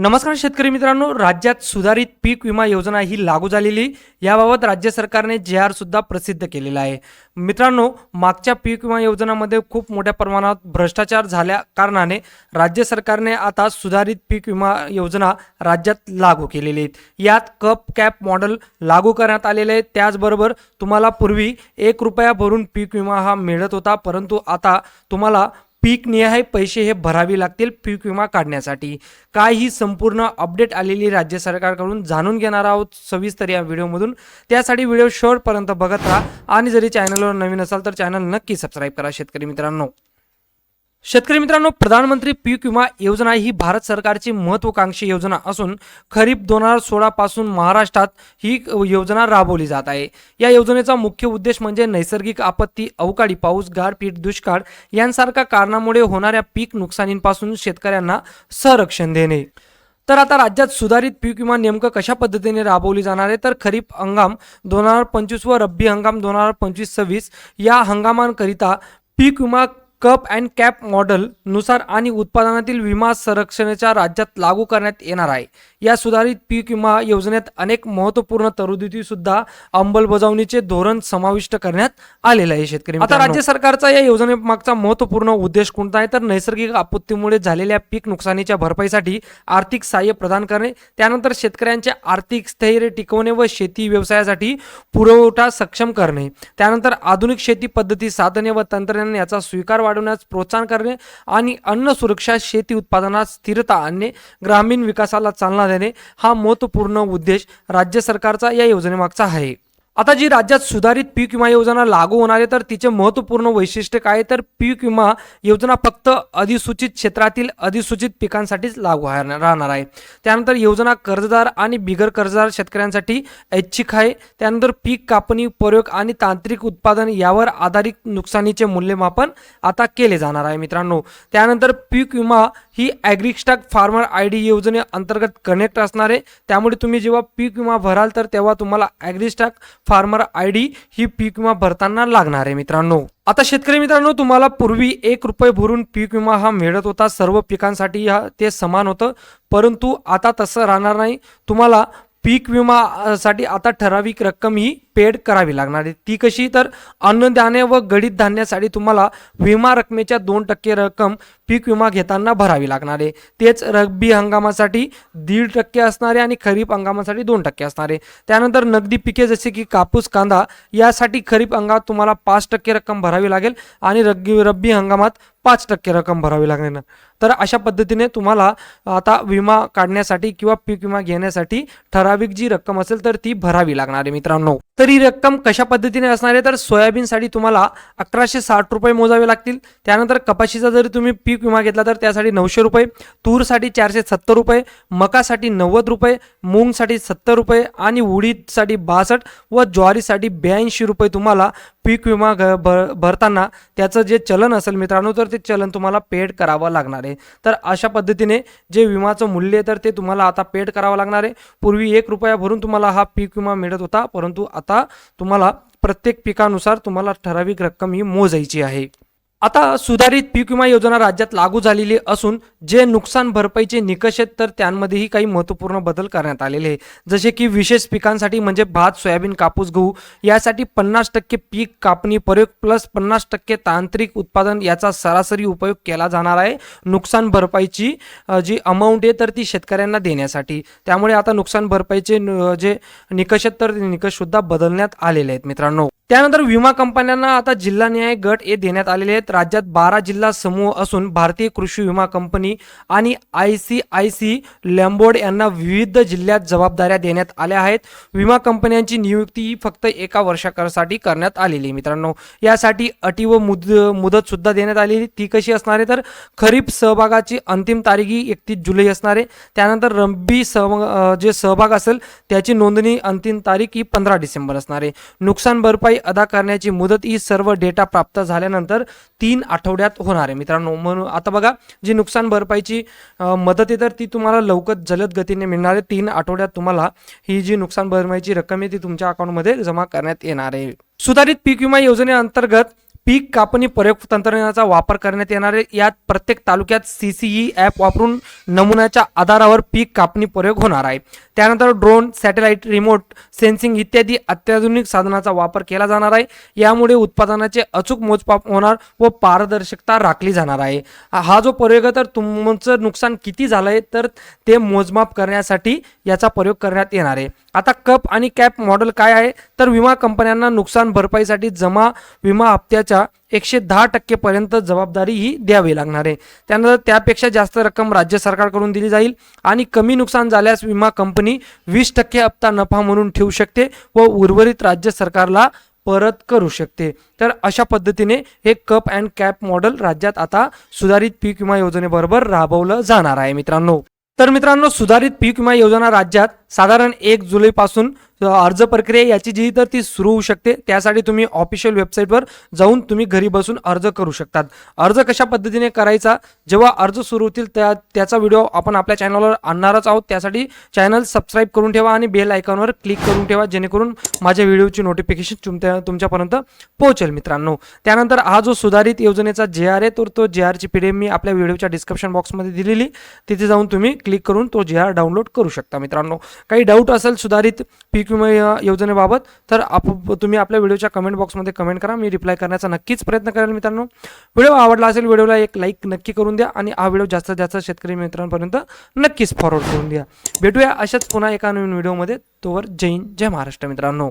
नमस्कार शेतकरी मित्रांनो राज्यात सुधारित पीक विमा योजना ही लागू झालेली याबाबत राज्य सरकारने जे आर सुद्धा प्रसिद्ध केलेला आहे. मित्रांनो मागच्या पीक विमा योजनामध्ये खूप मोठ्या प्रमाणात भ्रष्टाचार झाल्या कारणाने राज्य सरकारने आता सुधारित पीक विमा योजना राज्यात लागू केलेली आहेत. यात कप कॅप मॉडेल लागू करण्यात आलेले आहे त्याचबरोबर तुम्हाला पूर्वी एक रुपया भरून पीक विमा हा मिळत होता परंतु आता तुम्हाला पीक निहाय पैसे हे भरावे लागतील पीक विमा काढण्यासाठी. काय ही संपूर्ण अपडेट आलेली राज्य सरकारकडून जाणून घेणार आहोत सविस्तर या व्हिडिओमधून. त्यासाठी व्हिडिओ शेवटपर्यंत बघत राहा आणि जरी चॅनलवर नवीन असाल तर चॅनल नक्की सबस्क्राईब करा शेतकरी मित्रांनो. शेतकरी मित्रांनो प्रधानमंत्री पीक विमा योजना ही भारत सरकारची महत्वाकांक्षी योजना असून खरीप दोन हजार सोळा पासून महाराष्ट्रात ही योजना राबवली जात आहे. या योजनेचा मुख्य उद्देश म्हणजे नैसर्गिक आपत्ती अवकाळी पाऊस गारपीट दुष्काळ यांसारख्या कारणामुळे होणाऱ्या पीक नुकसानींपासून शेतकऱ्यांना संरक्षण देणे. तर आता राज्यात सुधारित पीक विमा नेमकं कशा पद्धतीने राबवली जाणार आहे? तर खरीप हंगाम दोन हजार पंचवीस व रब्बी हंगाम दोन हजार पंचवीस सव्वीस या हंगामांकरिता पीक विमा कप अँड कॅप मॉडेल नुसार आणि उत्पादनातील विमा संरक्षणाच्या राज्यात लागू करण्यात येणार आहे. या सुधारित पीक विमा योजनेत अनेक महत्त्वपूर्ण तरतुदी सुद्धा अंमलबजावणीचे धोरण समाविष्ट करण्यात आलेलं आहे शेतकरी आता राज्य सरकारचा या योजनेमागचा महत्त्वपूर्ण उद्देश कोणता आहे? तर नैसर्गिक आपत्तीमुळे झालेल्या पीक नुकसानीच्या भरपाईसाठी आर्थिक सहाय्य प्रदान करणे त्यानंतर शेतकऱ्यांचे आर्थिक स्थैर्य टिकवणे व शेती व्यवसायासाठी पुरवठा सक्षम करणे त्यानंतर आधुनिक शेती पद्धती साधने व तंत्रज्ञान याचा स्वीकार वाढवण्यास प्रोत्साहन करणे आणि अन्न सुरक्षा शेती उत्पादनात स्थिरता आणणे ग्रामीण विकासाला चालना देणे हा महत्त्वपूर्ण उद्देश राज्य सरकारचा या योजनेमागचा आहे. आता जी राज्यात सुधारित पीक विमा योजना लागू होणार आहे तर तिचे महत्त्वपूर्ण वैशिष्ट्य काय आहे? तर पीक विमा योजना फक्त अधिसूचित क्षेत्रातील अधिसूचित पिकांसाठीच लागू राहणार आहे. त्यानंतर योजना कर्जदार आणि बिगर कर्जदार शेतकऱ्यांसाठी ऐच्छिक आहे. त्यानंतर पीक कापणी प्रयोग आणि तांत्रिक उत्पादन यावर आधारित नुकसानीचे मूल्यमापन आता केले जाणार आहे मित्रांनो. त्यानंतर पीक विमा ही ॲग्रिस्टाक फार्मर आय डी योजनेअंतर्गत कनेक्ट असणार आहे. त्यामुळे तुम्ही जेव्हा पीक विमा भराल तर तेव्हा तुम्हाला ॲग्रिस्टाक फार्मर आय डी ही पीक विमा भरताना लागणार आहे मित्रांनो. आता शेतकरी मित्रांनो तुम्हाला पूर्वी एक रुपये भरून पीक विमा हा मिळत होता. सर्व पिकांसाठी हा ते समान होतं. परंतु आता तसं राहणार नाही. तुम्हाला पीक विमासाठी आता ठराविक रक्कम ही पेड करावी लागणार आहे. ती कशी? तर अन्नधान्य व गडीत धान्यासाठी तुम्हाला विमा रकमेच्या दोन टक्के रक्कम पीक विमा घेताना भरावी लागणार आहे. तेच रब्बी हंगामासाठी दीड टक्के असणारे आणि खरीप हंगामासाठी दोन टक्के असणारे त्यानंतर नगदी पिके जसे की कापूस कांदा यासाठी खरीप हंगामात तुम्हाला पाच टक्के रक्कम भरावी लागेल आणि रब्बी रब्बी हंगामात पाच टक्के रक्कम भरावी लागणार तर अशा पद्धतीने तुम्हाला आता विमा काढण्यासाठी किंवा पीक विमा घेण्यासाठी ठराविक जी रक्कम असेल तर ती भरावी लागणार आहे मित्रांनो. तर ही रक्कम कशा पद्धतीने असणार आहे? तर सोयाबीनसाठी तुम्हाला अकराशे साठ रुपये मोजावे लागतील. त्यानंतर कपाशीचा जरी तुम्ही पीक विमा घेतला तर त्यासाठी नऊशे रुपये तूरसाठी चारशे सत्तर रुपये मकासाठी नव्वद रुपये मूगसाठी सत्तर रुपये आणि उडीदसाठी बासष्ट व ज्वारीसाठी ब्याऐंशी रुपये तुम्हाला पीक विमा घ- भर भरताना त्याचं जे चलन असेल मित्रांनो तर ते चलन तुम्हाला पेड करावं लागणार आहे. तर अशा पद्धतीने जे विमाचं मूल्य आहे तर ते तुम्हाला आता पेड करावं लागणार आहे. पूर्वी एक रुपया भरून तुम्हाला हा पीक विमा मिळत होता परंतु आता तुम्हाला प्रत्येक पिकानुसार तुम्हाला ठराविक रक्कम ही मोजायची आहे. आता सुधारित पीक विमा योजना राज्यात लागू झालेली असून जे नुकसान भरपाईचे निकष आहेत तर त्यांमध्येही काही महत्त्वपूर्ण बदल करण्यात आलेले आहे जसे की विशेष पिकांसाठी म्हणजे भात सोयाबीन कापूस गहू यासाठी पन्नास टक्के पीक कापणी प्रयोग प्लस पन्नास टक्के तांत्रिक उत्पादन याचा सरासरी उपयोग केला जाणार आहे. नुकसान भरपाईची जी अमाऊंट आहे तर ती शेतकऱ्यांना देण्यासाठी. त्यामुळे आता नुकसान भरपाईचे जे निकष आहेत तर ते बदलण्यात आलेले आहेत मित्रांनो. त्यानंतर विमा कंपन्यांना आता जिल्हा न्याय गट हे देण्यात आलेले आहेत. राज्यात बारा जिल्हा समूह असून भारतीय कृषी विमा कंपनी आणि I C I C Lombard यांना विविध जिल्ह्यात जबाबदाऱ्या देण्यात आल्या आहेत. विमा कंपन्यांची नियुक्ती ही फक्त एका वर्षाकरसाठी करण्यात आलेली आहे मित्रांनो. यासाठी अटी व मुद मुदत सुद्धा देण्यात आलेली ती कशी असणार आहे? तर खरीप सहभागाची अंतिम तारीख ही एकतीस जुलै असणार आहे. त्यानंतर रब्बी सह जे सहभाग असेल त्याची नोंदणी अंतिम तारीख ही पंधरा डिसेंबर असणार आहे. नुकसान भरपाई अदा करण्याची मुदत ही सर्व डेटा प्राप्त झाल्यानंतर तीन आठवड्यात होणार आहे. मित्रांनो म्हणून आता बघा जी नुकसान भरपाईची मदत आहे तर ती तुम्हाला लवकर जलद गतीने मिळणार आहे. तीन आठवड्यात तुम्हाला ही जी नुकसान भरपाईची रक्कम आहे ती तुमच्या अकाउंटमध्ये जमा करण्यात येणार आहे. सुधारित पीक विमा योजनेअंतर्गत पीक कापणी प्रयोग तंत्रज्ञानाचा वापर करण्यात येणार आहे यात प्रत्येक तालुक्यात सी सी ई ॲप वापरून नमुन्याच्या आधारावर पीक कापणी प्रयोग होणार आहे. त्यानंतर ड्रोन सॅटेलाइट रिमोट सेन्सिंग इत्यादी अत्याधुनिक साधनाचा वापर केला जाणार आहे. यामुळे उत्पादनाचे अचूक मोजमाप होणार व पारदर्शकता राखली जाणार आहे. हा जो प्रयोग आहे तर तुमचं नुकसान किती झालं आहे तर ते मोजमाप करण्यासाठी याचा प्रयोग करण्यात येणार आहे. आता कप आणि कॅप मॉडेल काय आहे तर विमा कंपन्यांना नुकसान भरपाईसाठी जमा विमा हप्त्याच्या एकशे दहा टक्केपर्यंत जबाबदारी ही द्यावी लागणार आहे. त्यानंतर त्यापेक्षा जास्त रक्कम राज्य सरकारकडून दिली जाईल आणि कमी नुकसान झाल्यास विमा कंपनी वीस टक्के हप्ता नफा म्हणून ठेवू शकते व उर्वरित राज्य सरकारला परत करू शकते. तर अशा पद्धतीने हे कप अँड कॅप मॉडेल राज्यात आता सुधारित पीक विमा योजनेबरोबर राबवलं जाणार आहे मित्रांनो. तर मित्रांनो सुधारित पीक विमा योजना राज्यात साधारण एक जुलैपासून अर्ज प्रक्रिया याची जी तर ती सुरू होऊ शकते. त्यासाठी तुम्ही ऑफिशियल वेबसाईटवर जाऊन तुम्ही घरी बसून अर्ज करू शकतात. अर्ज कशा पद्धतीने करायचा? जेव्हा अर्ज सुरू होतील त्या त्याचा व्हिडिओ आपण आपल्या चॅनलवर आणणारच आहोत. त्यासाठी चॅनल सबस्क्राईब करून ठेवा आणि बेल आयकॉनवर क्लिक करून ठेवा जेणेकरून माझ्या व्हिडिओची नोटिफिकेशन तुमच्या तुमच्यापर्यंत पोहोचेल मित्रांनो. त्यानंतर हा जो सुधारित योजनेचा जे आर आहे तर तो जे आरची पी डी एफ मी आपल्या व्हिडिओच्या डिस्क्रिप्शन बॉक्समध्ये दिलेली. तिथे जाऊन तुम्ही क्लिक करून तो जे आर डाउनलोड करू शकता मित्रांनो. काही डाऊट असेल सुधारित पीक विमा योजनेबाबत तर आप तुम्ही आपल्या व्हिडिओच्या कमेंट बॉक्समध्ये कमेंट करा. मी रिप्लाय करण्याचा नक्कीच प्रयत्न करेल मित्रांनो. व्हिडिओ आवडला असेल व्हिडिओला एक लाईक नक्की करून द्या आणि हा व्हिडिओ जास्तीत जास्त शेतकरी मित्रांपर्यंत नक्कीच फॉरवर्ड करून द्या. भेटूया अशाच पुन्हा एका नवीन व्हिडिओमध्ये. तोवर जय हिंद जय महाराष्ट्र मित्रांनो.